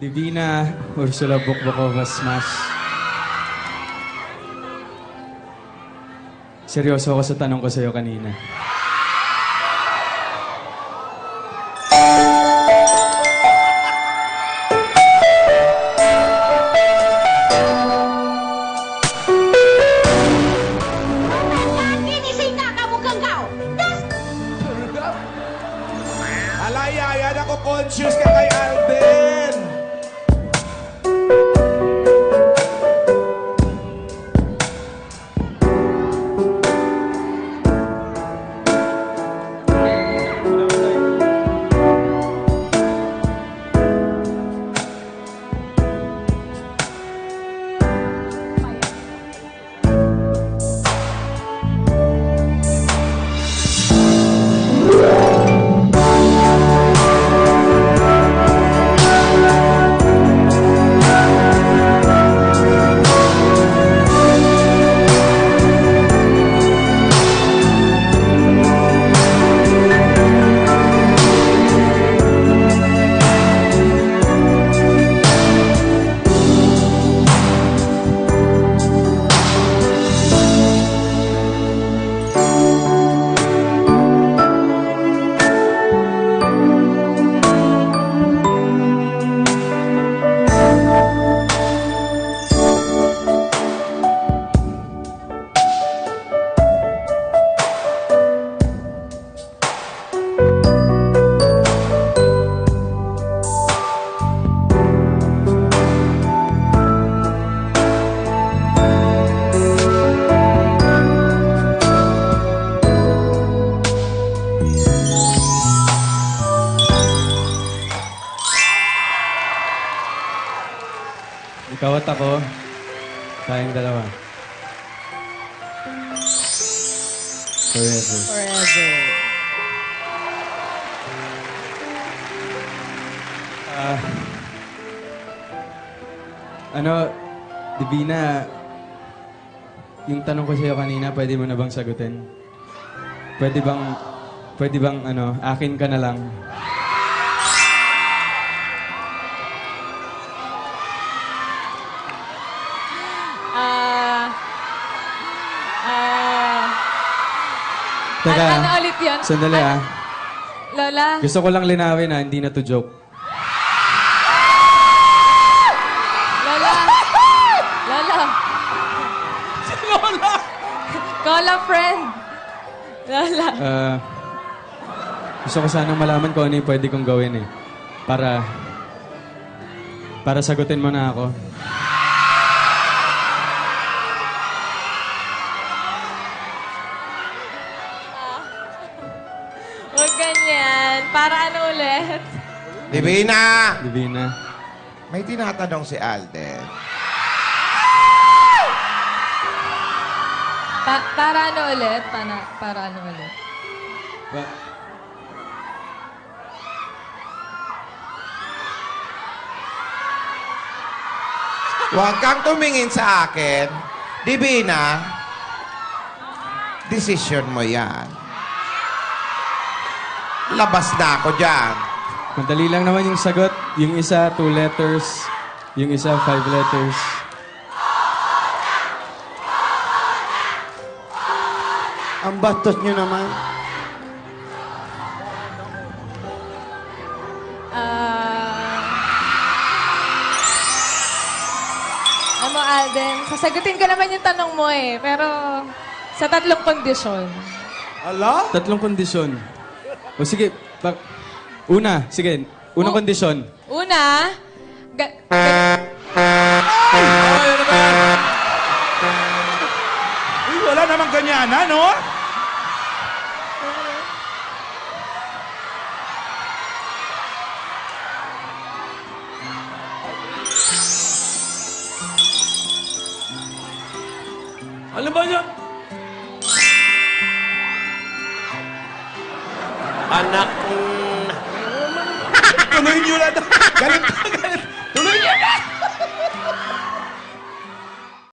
Divina Ursula Bukbukova Smash. Seryoso ako sa tanong ko sa'yo kanina. Kinising ka kamukhang kao. Das Alaya, yan ako conscious ka kay Alden. Ikaw at ako, tayong dalawa. Forever. Forever. Ah, ano, Divina, yung tanong ko sa'yo kanina, pwede mo na bang sagutin? Pwede bang, pwede bang, ano, akin ka na lang? Teka, ano, ano ulit yun? sandali Ano- ah. Lola? Gusto ko lang linawin ah, hindi na to joke. Lola? Lola? Lola! Call a friend. Lola? Ah, gusto ko sanang malaman kung ano yung pwede kong gawin eh. Para, para sagutin mo na ako. Huwag ganyan. Para ano ulit? Divina! Divina. May tinatanong si Alden. Pa- para ano ulit? Para, para ano ulit? Ba- Huwag kang tumingin sa akin. Divina, decision mo yan. Labas na ako dyan. Madali lang naman yung sagot. Yung isa, two letters. Yung isa, five letters. Ang bastos nyo naman. Ah... ano, Alden? Sasagutin ko naman yung tanong mo eh. Pero sa tatlong kondisyon. Ala? Tatlong kondisyon. O sige, bak una, sige. Unang Oh. kondisyon. Una, ga- ga- Ay, ano ba yan? Uy, wala namang ganyan, no? Ano ba yan? Anak na. Tuloy niyo lang. Galit